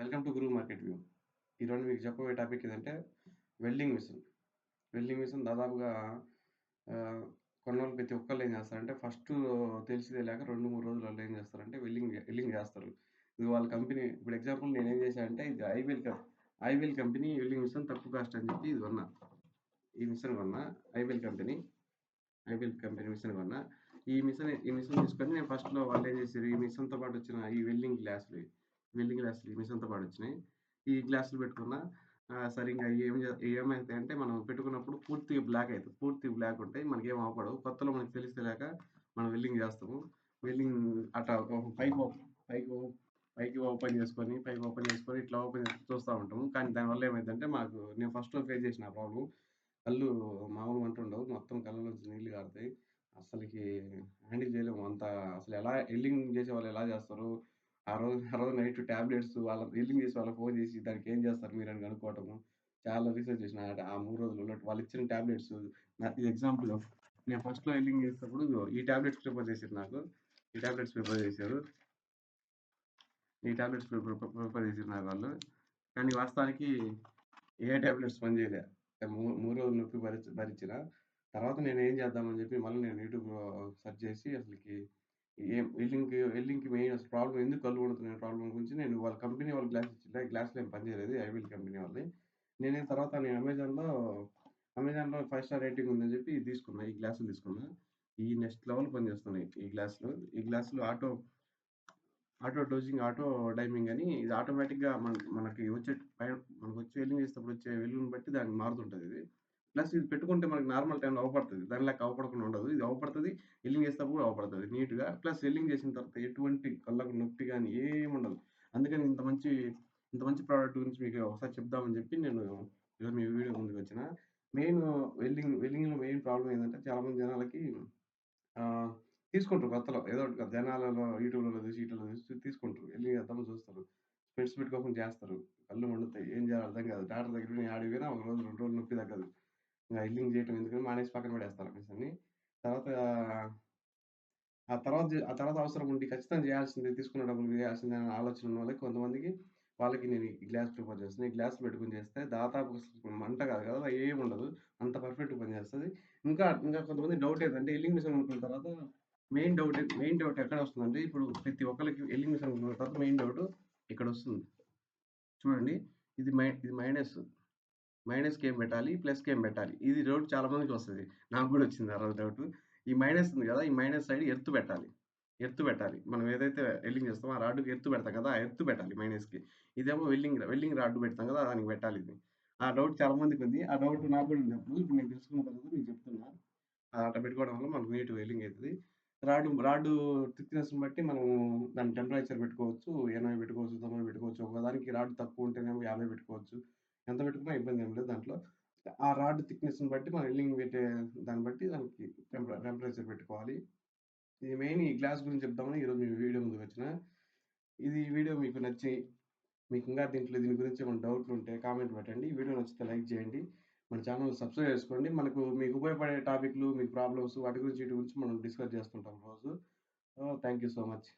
Welcome to Guru market view. ఈరోజు మీకు చెప్పబోయే టాపిక్ ఏదంటే వెల్డింగ్ మిషన్. వెల్డింగ్ మిషన్ దాదాపుగా ఆహ్, కొన్నోళ్ళు ప్రతి ఒక్కళ్ళు ఏం చేస్తారంటే ఫస్ట్ తెలిసి తెలియక 2, 3 రోజులలో ఏం చేస్తారంటే వెల్డింగ్ వెల్డింగ్ చేస్తారు. ఇది వాళ్ళ కంపెనీ ఇప్పుడు ఎగ్జాంపుల్ నేను ఏం చేశానంటే ఇది ఐవెల్ క కంపెనీ వెల్డింగ్ మిషన్ తక్కువ కాస్ట్ అని చెప్పి ఇది కొన్నా. ఈ మిషన్ కొన్నా. IVL company. IVL company machine కొన్నా. ఈ మిషన్ ఈ మిషన్ తీసుకొని నేను ఫస్ట్‌లో వాళ్ళు ఏం చేశారు ఈ మిషన్‌తో పాటు వచ్చిన ఈ వెల్డింగ్ గ్లాసులు వెల్డింగ్ గ్లాసులు మిషన్ మిషన్‌తో పాటు వచ్చినాయి. ఈ గ్లాసులు పెట్టుకున్న సరిగ్గా ఏం ఏమైతే అంటే మనం పెట్టుకున్నప్పుడు పూర్తిగా బ్లాక్ అవుతుంది పూర్తిగా బ్లాక్ ఉంటాయి. మనకేం అవపడవు. కొత్తలో మనకి తెలిసేలాక మనం వెల్డింగ్ చేస్తాము. వెల్డింగ్ అట్లా పైకి ఓ పైకి పైకి ఓపెన్ చేసుకొని, పైకి ఓపెన్ చేసుకొని ఇట్లా ఓపెన్ చేసి చూస్తూ ఉంటాము. కానీ దానివల్ల ఏమైందంటే మాకు నేను ఫస్ట్‌లో ఫేస్ చేసిన ప్రాబ్లం ప్రాబ్లమ్. కళ్ళు మామూలు ఉండవు మొత్తం కళ్ళలోంచి నీళ్ళు కారుతాయి. అసలుకి హ్యాండిల్ చేయలేము. అంత అసలు ఎలా వెల్డింగ్ చేసేవాళ్ళు ఎలా చేస్తారు? ఆ రోజు ఆ రోజు నైట్ టాబ్లెట్స్ వాళ్ళ బిల్లింగ్ చేసి వాళ్ళకి ఫోన్ చేసి దానికి ఏం చేస్తారు మీరు అని కనుక్కోవటము. చాలా రీసెర్చ్ చేసిన. ఆ మూ రోజులు ఉన్నట్టు వాళ్ళు ఇచ్చిన టాబ్లెట్స్ ఇది ఎగ్జాంపుల్ నేను ఫస్ట్‌లో ఎల్లింగ్ చేసినప్పుడు ఈ టాబ్లెట్స్ ప్రిఫర్ చేశారు నాకు. ఈ టాబ్లెట్స్ ప్రిఫర్ చేశారు. ఈ టాబ్లెట్స్ ప్రిఫర్ చేశారు నాకు వాళ్ళు. కానీ వాస్తవానికి ఏ టాబ్లెట్స్ పనిచేయలే. మూ మూడు రోజులు నొప్పి భరిచ్ భరించిన. తర్వాత నేను ఏం చేద్దామని చెప్పి మళ్ళీ నేను యూట్యూబ్‌లో సెర్చ్ చేసి అసలుకి ఏం వెల్డింగ్‌కి వెల్డింగ్‌కి మెయిన్ అసలు ప్రాబ్లమ్ ఎందుకు కళ్ళు మండుతున్నాయి ప్రాబ్లమ్ గురించి నేను వాళ్ళ కంపెనీ వాళ్ళు గ్లాస్ ఇచ్చిండ్రు. ఆ ఏం పనిచేయలేదు. ఐవిల్ కంపెనీ వాళ్ళది. నేనేం తర్వాత నేను అమెజాన్‌లో అమెజాన్‌లో 5 స్టార్ రేటింగ్ ఉందని చెప్పి ఇది తీసుకున్నా. ఈ గ్లాసులు తీసుకున్నా. ఈ నెక్స్ట్ లెవెల్ పనిచేస్తున్నాయి ఈ గ్లాసులు. ఈ గ్లాసులు auto auto dozing, auto dimming అని ఇది ఆటోమేటిక్‌గా మన మనకి వచ్చే పైన మనకొచ్చే వెల్డింగ్ చేసేటప్పుడు వచ్చే వెలుగుని బట్టి దానికి మారుతుంటుంది ఇది. ప్లస్ ఇది పెట్టుకుంటే మనకి నార్మల్ టైంలో అవపడుతుంది దాని లెక్క అవపడకుండా ఉండదు. ఇది అవపడుతుంది ఎల్లింగ్ చేసేటప్పుడు అవపడుతుంది నీట్‌గా. ప్లస్ ఎల్లింగ్ చేసిన తర్వాత ఎటువంటి కళ్ళకు నొప్పి కానీ ఏమి ఉండదు అందుకని ఇంత మంచి ఇంత మంచి ప్రోడక్ట్ గురించి మీకు ఒకసారి చెప్దామని చెప్పి నేను ఈరోజు మీ వీడియో ముందుకొచ్చిన. మెయిన్ వెల్డింగ్ వెల్డింగ్‌లో మెయిన్ ప్రాబ్లమ్ ఏంటంటే చాలామంది జనాలకి తీసుకుంటారు కొత్తలో ఏదో ఒకటి జనాలలో యూట్యూబ్‌లలో చూసి, ఈటిల్లో చూసి తీసుకుంటారు. వెల్డింగ్ చేద్దామని చూస్తారు. స్పెట్స్ పెట్టుకోకుండా చేస్తారు. కళ్ళు మండుతాయి. ఏం చేయాలి అర్థం కాదు. డాక్టర్ దగ్గరికి ఆడిపోయినా ఒక రోజు, రెండు రోజులు నొప్పి తగ్గదు. ఇంగ చేయటం ఎందుకని మానేసి పక్కన పడేస్తారు ఆ మిషన్‌ని. తర్వాత ఆ తర్వాత ఆ తర్వాత అవసరం ఉండి ఖచ్చితంగా చేయాల్సిందే తీసుకున్న డబ్బులు చేయాల్సిందే అనే ఆలోచన ఉన్నోళ్ళకి కొంతమందికి వాళ్ళకి నేను ఈ గ్లాస్ ప్రిఫర్ చేస్తాను ఈ గ్లాస్ పెట్టుకొని చేస్తే దాదాపు మంట కాదు కదా! ఏముండదు. అంత పర్ఫెక్ట్‌గా పనిచేస్తుంది ఇంకా ఇంకా కొంతమంది డౌట్ ఏదంటే ఎల్లింగ్ మిషన్ కొనుక్కున్న తర్వాత మెయిన్ డౌట్ మెయిన్ డౌట్ ఎక్కడ వస్తుందంటే ఇప్పుడు ప్రతి ఒక్కరికి ఎల్లింగ్ మిషన్ కొనుక్కున్న తర్వాత మెయిన్ డౌట్ ఇక్కడ వస్తుంది చూడండి. ఇది మై ఇది మైనస్. మైనస్‌కి ఏం పెట్టాలి? ప్లస్‌కి ఏం పెట్టాలి? ఇది డౌట్ చాలా మందికి వస్తుంది నాకు కూడా వచ్చింది ఆ రోజు డౌట్. ఈ మైనస్ ఉంది కదా! ఈ మైనస్ సైడ్ ఎర్త్ పెట్టాలి. ఎర్త్ పెట్టాలి. మనం ఏదైతే వెల్లింగ్ చేస్తామో ఆ రాడ్‌కి ఎర్త్ పెడతాం కదా! ఆ ఎర్త్ పెట్టాలి మైనస్‌కి. ఇదేమో వెల్లింగ్ వెల్లింగ్ రాడ్ పెడతాం కదా! దానికి పెట్టాలి ఇది. ఆ డౌట్ చాలా మందికి ఉంది. ఆ డౌట్ నాకు కూడా ఉంది అప్పుడు. ఇప్పుడు నేను తెలుసుకున్న తర్వాత మీకు చెప్తున్నా. అట్లా పెట్టుకోవడం వల్ల మనకు నీట్ వెల్లింగ్ అవుతుంది రాడ్ రాడ్ థిక్‌నెస్‌ని బట్టి మనం దాని టెంపరేచర్ పెట్టుకోవచ్చు. 80 పెట్టుకోవచ్చు, 90 పెట్టుకోవచ్చు. ఒకదానికి రాడ్ తక్కువ ఉంటేనేమో 50 పెట్టుకోవచ్చు. ఎంత పెట్టుకున్నా ఇబ్బంది ఏం లేదు దాంట్లో. ఆ రాడ్ థిక్‌నెస్‌ని బట్టి మనం ఇల్లింగ్ పెట్టే దాన్ని బట్టి దానికి టెంపరేచర్ పెట్టుకోవాలి. ఇది మెయిన్ ఈ గ్లాస్ గురించి చెప్దామని ఈరోజు మీ వీడియో ముందుకొచ్చిన. ఇది వీడియో మీకు నచ్చి మీకు ఇంకా దీంట్లో దీని గురించి ఏమైనా డౌట్‌లు ఉంటే కామెంట్ పెట్టండి. ఈ వీడియో నచ్చితే లైక్ చేయండి. మన ఛానల్ సబ్స్క్రైబ్ చేసుకోండి. మనకు మీకు ఉపయోగపడే టాపిక్‌లు, మీకు ప్రాబ్లమ్స్ వాటి గురించి వీటి గురించి మనం డిస్కస్ చేస్తుంటాం రోజు. Thank you so much.